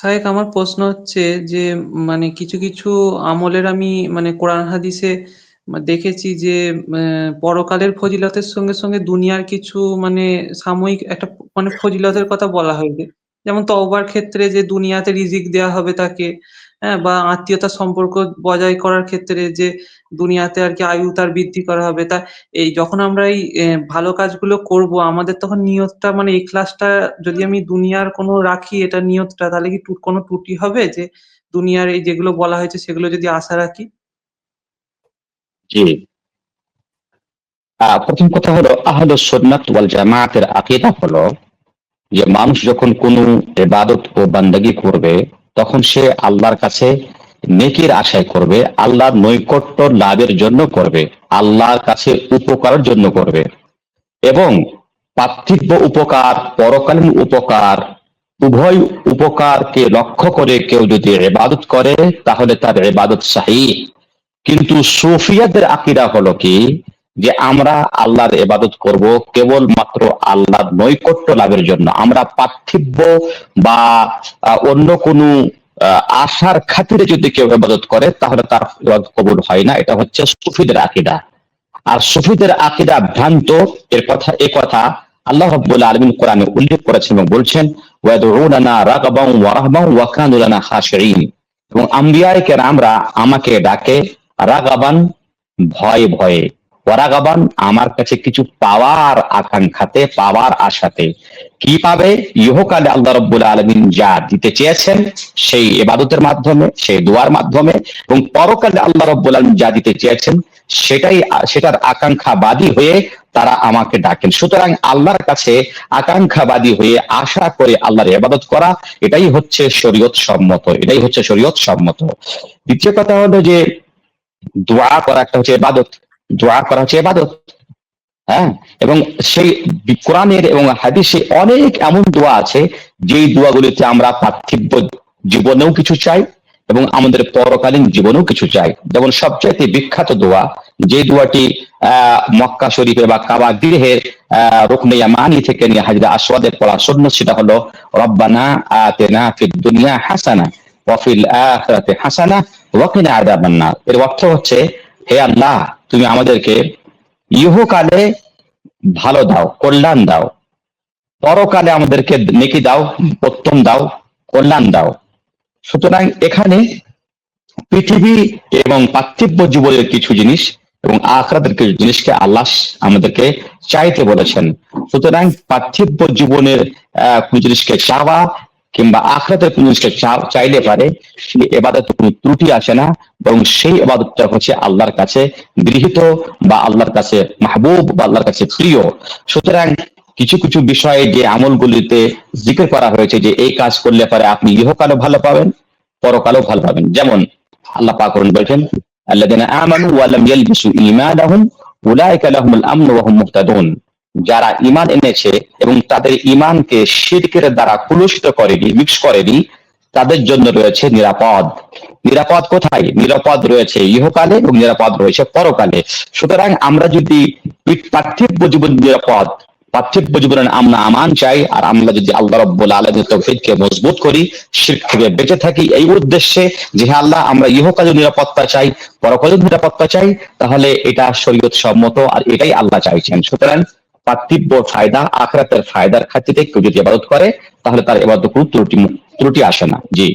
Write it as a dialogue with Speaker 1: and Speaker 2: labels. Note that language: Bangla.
Speaker 1: শায়েখ আমার প্রশ্ন হচ্ছে যে মানে কিছু, কিছু আমলের আমি মানে কোরআন হাদিসে দেখেছি যে পরকালের ফজিলতের সঙ্গে, সঙ্গে দুনিয়ার কিছু মানে সাময়িক একটা মানে ফজিলতের কথা বলা হয়েছে। যেমন তওবার ক্ষেত্রে যে দুনিয়াতে রিজিক দেয়া হবে তাকে, হ্যাঁ? বা আত্মীয়তার সম্পর্ক বজায় করার ক্ষেত্রে যে দুনিয়াতে আরকি আয়ু তার বৃদ্ধি করা হবে। তা এই যখন আমরা এই ভালো কাজগুলো করব আমাদের তখন নিয়তটা মানে এই ক্লাসটা যদি আমি দুনিয়ার কোনো রাখি এটা নিয়তটা তাহলে কি কোনো ত্রুটি হবে? যে দুনিয়ার এই যেগুলো বলা হয়েছে সেগুলো যদি আশা রাখি?
Speaker 2: জি। ১ম কথা হলো আহলুস সুন্নাত ওয়াল জামায়াতের আকীদা হলো যে মানুষ যখন কোনো ইবাদত ও বান্দাগি করবে তখন সে আল্লাহর কাছে নেকির আশায় করবে, আল্লাহর নৈকট্য লাভের জন্য করবে, আল্লাহর কাছে উপকারের জন্য করবে এবং পার্থিব উপকার, পরকালীন উপকার উভয় উপকারকে লক্ষ্য করে কেউ যদি এবাদত করে তাহলে তার এবাদত সাহিহ। কিন্তু সুফিয়াদের আকিরা হলো কি যে আমরা আল্লাহর ইবাদত করব কেবলমাত্র আল্লাহর নৈকট্য লাভের জন্য। আমরা পার্থিব্য বা অন্য কোনো আশার খাতিরে যদি কেউ ইবাদত করে, তাহলে তার কবুল হয় না। এটা হচ্ছে সুফিদের আকীদা। আর সুফিদের আকীদা ভ্রান্ত এর কথা, এ কথা আল্লাহ রাব্বুল আলামিন কোরআনে উল্লেখ করেছেন এবং বলছেন ওয়াদউনানা রাগাবান ওয়া খাশিঈন এবং আম্বিয়ায়ে আমাকে ডাকে রাগাবান ভয়ে ভয়ে ওয়ারাগাবান আমার কাছে কিছু পাওয়ার আকাঙ্ক্ষাতে, পাওয়ার আশাতে। কি পাবে? ইহকালে আল্লাহ রব্বুল আলমিন যা দিতে চেয়েছেন, সেই এবাদতের মাধ্যমে, সেই দোয়ার মাধ্যমে এবং পরকালে আল্লাহ রব্বুল আলমিন যা দিতে চেয়েছেন, সেটাই, সেটার আকাঙ্ক্ষাবাদী হয়ে তারা আমাকে ডাকেন। সুতরাং আল্লাহর কাছে আকাঙ্ক্ষাবাদী হয়ে আশা করে আল্লাহর ইবাদত করা, এটাই হচ্ছে শরীয়ত সম্মত, এটাই হচ্ছে শরীয়ত সম্মত। দ্বিতীয় কথা হলো যে, দোয়া করা একটা হচ্ছে ইবাদত। দোয়া করা হচ্ছে ইবাদত। হ্যাঁ? এবং সেই কোরআনের এবং হাদিসে অনেক এমন দোয়া আছে, যেই দোয়াগুলিতে আমরা পার্থিব জীবনেও কিছু চাই এবং আমাদের পরকালীন জীবনেও কিছু চাই। যেমন সবচাইতে বিখ্যাত দোয়া, যে দোয়াটি, আহ, মক্কা শরীফে বা কাবা গৃহের, আহ রুকনে ইয়ামানি থেকে নিয়ে হাজরা আসওয়াদের পড়া শূন্য সেটা হলো, রব্বানা আতেনা ফিদ দুনিয়া হাসানা ওয়াফিল আখিরাতি হাসানা ওয়া কিনা আযাবান এর অর্থ হচ্ছে হে আল্লাহ, তুমি আমাদেরকে ইহকালে ভালো দাও, কল্যাণ দাও। পরকালে আমাদেরকে নেকি দাও প্রত্যম দাও, কল্যাণ দাও। সুতরাং এখানে পৃথিবী এবং পার্থিব্য জীবনের কিছু জিনিস এবং আখরাতের কিছু জিনিসকে আল্লাহ আমাদেরকে চাইতে বলেছেন। সুতরাং পার্থিব্য জীবনের, আহ জিনিসকে চাওয়া কিংবা আখরাতের কোন জিনিসকে চাইলে পারে সেই এবাদত কোনো ত্রুটি আসে না এবং সেই এবাদতটা হচ্ছে আল্লাহর কাছে গৃহীত বা আল্লাহর কাছে মাহবুব বা আল্লাহর কাছে প্রিয়। সুতরাং কিছু কিছু বিষয়ে যে আমলগুলিতে জিকির করা হয়েছে যে এই কাজ করলে পারে আপনি ইহকালও ভালো পাবেন, পরকালও ভালো পাবেন। যেমন আল্লাহ পাক বলছেন, আল্লাযিনা আমানু ওয়া লাম ইয়ালবিসু ঈমানাহুম উলাইকা লাহুমুল আমনু ওয়া হুম যারা ইমান এনেছে এবং তাদের ইমানকে শিরকের দ্বারা কুলুষিত করেনি, মিক্স করেনি, তাদের জন্য রয়েছে নিরাপদ। নিরাপদ কোথায়? নিরাপদ রয়েছে ইহকালে এবং নিরাপদ রয়েছে পরকালে। সুতরাং আমরা যদি পার্থিব জীবন নিরাপদ, পার্থিব জীবনের আমরা আমান চাই, আর আমরা যদি আল্লাহ রব্বুল আলমের তৌফিদকে মজবুত করি, শিরক থেকে বেঁচে থাকি, এই উদ্দেশ্যে যে আল্লাহ, আমরা ইহকালীন নিরাপত্তা চাই পরকালীন নিরাপত্তা চাই, তাহলে এটা শরীয়ত সম্মত আর এটাই আল্লাহ চাইছেন। সুতরাং পার্থিব্য ফায়দা, আখরাতের ফায়দার খাতিরে কেউ যদি ইবাদত করে, তাহলে তার এবাদত কোনো ত্রুটি ত্রুটি আসে না। জি।